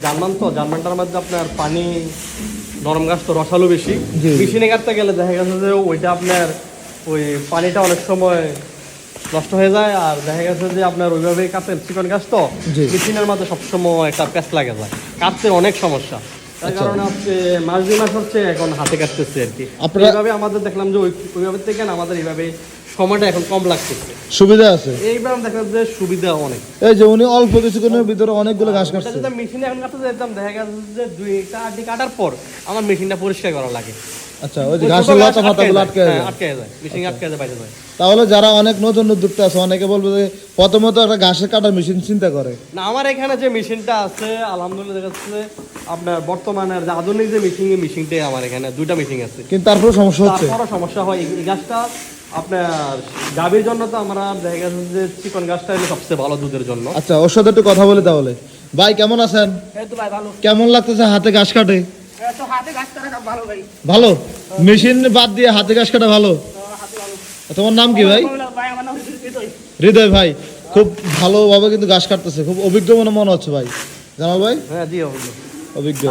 German তো জার্মানটার মধ্যে আপনার পানি নরম গাছ তো রসালো বেশি। মেশিনে কাটতে গেলে দেখা গেছে যে ওইটা আপনার ওই পানিটা অনেক সময় নষ্ট হয়ে যায় আর দেখা গেছে যে আপনার ওইভাবে কাটতে চিকন গাছ তো। মেশিনের মধ্যে সবসময় একটা প্যাচ লাগে যায় কাটতে অনেক সমস্যা তার আচ্ছা। কারণে হচ্ছে মাস দুই মাস হচ্ছে এখন হাতে কাটতেছে আর কি এইভাবে আমাদের দেখলাম যে ওই ওইভাবে থেকে আমাদের এইভাবে সময়টা এখন কম লাগতেছে। সুবিধা আছে? এইবার দেখা যে সুবিধা অনেক। এই যে উনি অল্প কিছুক্ষণের ভিতরে অনেকগুলো ঘাস কাটছে। যদি মেশিনে এখন কাটতে যেতাম দেখা গেছে যে দুইটা আটি কাটার পর আমার মেশিনটা পরিষ্কার করা লাগে। আচ্ছা ওই যে ঘাসের লতা গাছ আটকে আটকে যায়, যায়। আটকে যায়। মেশিন আটকে যায় বাইরে যায়। তাহলে যারা অনেক নতুন উদ্যোক্তা আছে অনেকে বলবে যে প্রথমত একটা ঘাসের কাটার মেশিন চিন্তা করে। না আমার এখানে যে মেশিনটা আছে আলহামদুলিল্লাহ দেখা যাচ্ছে আপনার বর্তমানের যে আধুনিক যে মেশিন মেশিনটাই আমার এখানে দুইটা মেশিন আছে। কিন্তু তারপরে সমস্যা হচ্ছে। সমস্যা হয়। এই- এই গাছটা আপনার গাভীর জন্য তো আমরা দেখা গেছে যে চিকন গাছটা হলো সবচেয়ে ভালো দুধের জন্য। আচ্ছা ওর সাথে একটু কথা বলি তাহলে। ভাই কেমন আছেন? এই তো ভাই ভালো। কেমন লাগতেছে হাতে ঘাস কাটে? এই তো হাতে গাছ কাটা ভালো মেশিন বাদ দিয়ে হাতে ঘাস কাটা ভালো? তোমার নাম কি ভাই? ভাই আমার নাম হৃদয় হৃদয়। ভাই খুব ভালোভাবে কিন্তু ঘাস কাটতেছে। খুব অভিজ্ঞ মনে মনে হচ্ছে ভাই। জামাল ভাই? হ্যাঁ জি অভিজ্ঞ।